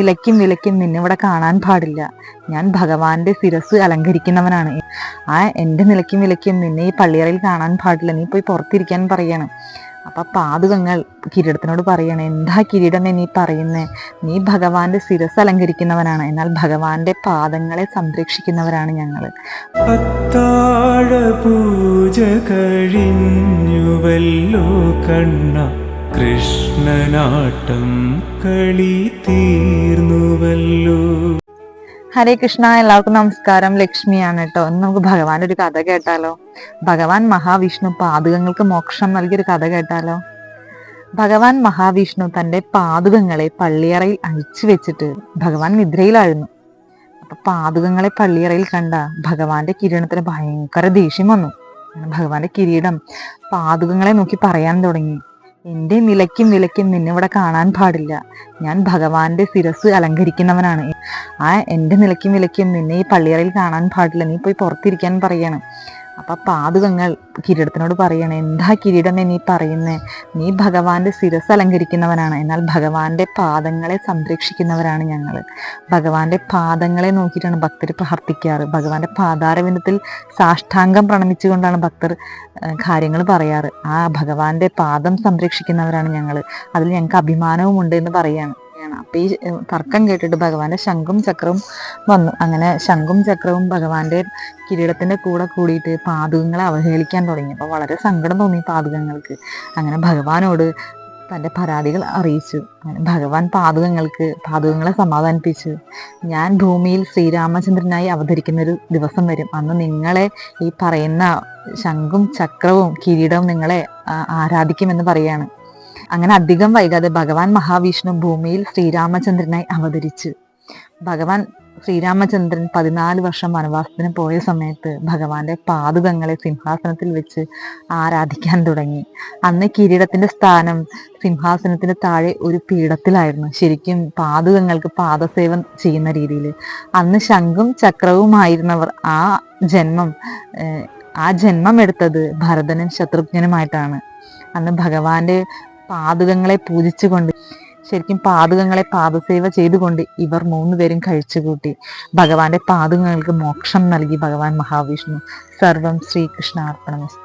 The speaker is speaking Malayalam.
വിലയ്ക്കും വിലക്കും നിന്നിവിടെ കാണാൻ പാടില്ല. ഞാൻ ഭഗവാന്റെ ശിരസ് അലങ്കരിക്കുന്നവനാണ്. ആ എന്റെ നിലയ്ക്കും വിലക്കും നിന്നെ ഈ പള്ളിയറയിൽ കാണാൻ പാടില്ല. നീ പോയി പുറത്തിരിക്കാൻ പറയണം. അപ്പൊ പാതുകങ്ങൾ കിരീടത്തിനോട് പറയണേ എന്താ കിരീടമേ നീ പറയുന്നേ? നീ ഭഗവാന്റെ ശിരസ് അലങ്കരിക്കുന്നവനാണ്. എന്നാൽ ഭഗവാന്റെ പാദങ്ങളെ സംരക്ഷിക്കുന്നവരാണ് ഞങ്ങൾ പൂജ കഴിഞ്ഞുവല്ലോ കണ്ണ. കൃഷ്ണനാട്ടം കളി ഹരേ കൃഷ്ണ എല്ലാവർക്കും നമസ്കാരം. ലക്ഷ്മിയാണ് കേട്ടോ. ഇന്ന് നമുക്ക് ഭഗവാന്റെ ഒരു കഥ കേട്ടാലോ? ഭഗവാൻ മഹാവിഷ്ണു പാതുകങ്ങൾക്ക് മോക്ഷം നൽകിയൊരു കഥ കേട്ടാലോ? ഭഗവാൻ മഹാവിഷ്ണു തന്റെ പാതുകങ്ങളെ പള്ളിയറയിൽ അഴിച്ചു വെച്ചിട്ട് ഭഗവാൻ നിദ്രയിലായിരുന്നു. അപ്പൊ പാതുകങ്ങളെ പള്ളിയറയിൽ കണ്ട ഭഗവാന്റെ കിരീടത്തിന് ഭയങ്കര ദേഷ്യം വന്നു. ഭഗവാന്റെ കിരീടം പാതുകങ്ങളെ നോക്കി പറയാൻ തുടങ്ങി. എന്റെ നിലയ്ക്കും വിലയ്ക്കും നിന്നിവിടെ കാണാൻ പാടില്ല. ഞാൻ ഭഗവാന്റെ ശിരസ് അലങ്കരിക്കുന്നവനാണ്. ആ എന്റെ നിലയ്ക്കും വിലയ്ക്കും നിന്നെ ഈ പള്ളിയറയിൽ കാണാൻ പാടില്ല. നീ പോയി പുറത്തിരിക്കാൻ പറയാണ്. അപ്പൊ പാതുകങ്ങൾ കിരീടത്തിനോട് പറയണേ എന്താ കിരീടമേ നീ പറയുന്നേ? നീ ഭഗവാന്റെ ശിരസ് അലങ്കരിക്കുന്നവനാണ്. എന്നാൽ ഭഗവാന്റെ പാദങ്ങളെ സംരക്ഷിക്കുന്നവരാണ് ഞങ്ങൾ ഭഗവാന്റെ പാദങ്ങളെ നോക്കിയിട്ടാണ് ഭക്തർ പ്രാർത്ഥിക്കാറ്. ഭഗവാന്റെ പാതാരവിന്ദത്തിൽ സാഷ്ടാംഗം പ്രണമിച്ചുകൊണ്ടാണ് ഭക്തർ കാര്യങ്ങൾ പറയാറ്. ആ ഭഗവാന്റെ പാദം സംരക്ഷിക്കുന്നവരാണ് ഞങ്ങൾ അതിൽ ഞങ്ങൾക്ക് അഭിമാനവും ഉണ്ട് എന്ന് പറയാണ്. അപ്പൊ ഈ തർക്കം കേട്ടിട്ട് ഭഗവാന്റെ ശംഖും ചക്രവും വന്നു. അങ്ങനെ ശംഖും ചക്രവും ഭഗവാന്റെ കിരീടത്തിന്റെ കൂടെ കൂടിയിട്ട് പാതുകങ്ങളെ അവഹേളിക്കാൻ തുടങ്ങി. അപ്പൊ വളരെ സങ്കടം തോന്നി പാതുകങ്ങൾക്ക് അങ്ങനെ ഭഗവാനോട് തന്റെ പരാതികൾ അറിയിച്ചു. ഭഗവാൻ പാതകങ്ങൾക്ക് പാതകങ്ങളെ സമാധാനിപ്പിച്ചു. ഞാൻ ഭൂമിയിൽ ശ്രീരാമചന്ദ്രനായി അവതരിക്കുന്ന ഒരു ദിവസം വരും. അന്ന് നിങ്ങളെ ഈ പറയുന്ന ശംഖും ചക്രവും കിരീടവും നിങ്ങളെ ആരാധിക്കുമെന്ന് പറയാണ്. അങ്ങനെ അധികം വൈകാതെ ഭഗവാൻ മഹാവിഷ്ണു ഭൂമിയിൽ ശ്രീരാമചന്ദ്രനായി അവതരിച്ചു. ഭഗവാൻ ശ്രീരാമചന്ദ്രൻ പതിനാല് വർഷം വനവാസത്തിന് പോയ സമയത്ത് ഭഗവാന്റെ പാദുകങ്ങളെ സിംഹാസനത്തിൽ വെച്ച് ആരാധിക്കാൻ തുടങ്ങി. അന്ന് കിരീടത്തിന്റെ സ്ഥാനം സിംഹാസനത്തിന് താഴെ ഒരു പീഠത്തിലായിരുന്നു. ശരിക്കും പാദുകങ്ങൾക്ക് പാദസേവം ചെയ്യുന്ന രീതിയിൽ. അന്ന് ശംഖും ചക്രവുമായിരുന്നവർ ആ ജന്മം ആ ജന്മം എടുത്തത് ഭരതനും ശത്രുഘ്നനുമായിട്ടാണ്. അന്ന് ഭഗവാന്റെ പാതുകങ്ങളെ പൂജിച്ചുകൊണ്ട് ശരിക്കും പാതകങ്ങളെ പാദസേവ ചെയ്തുകൊണ്ട് ഇവർ മൂന്നുപേരും കഴിച്ചുകൂട്ടി. ഭഗവാന്റെ പാതകങ്ങൾക്ക് മോക്ഷം നൽകി ഭഗവാൻ മഹാവിഷ്ണു. സർവം ശ്രീകൃഷ്ണ അർപ്പണം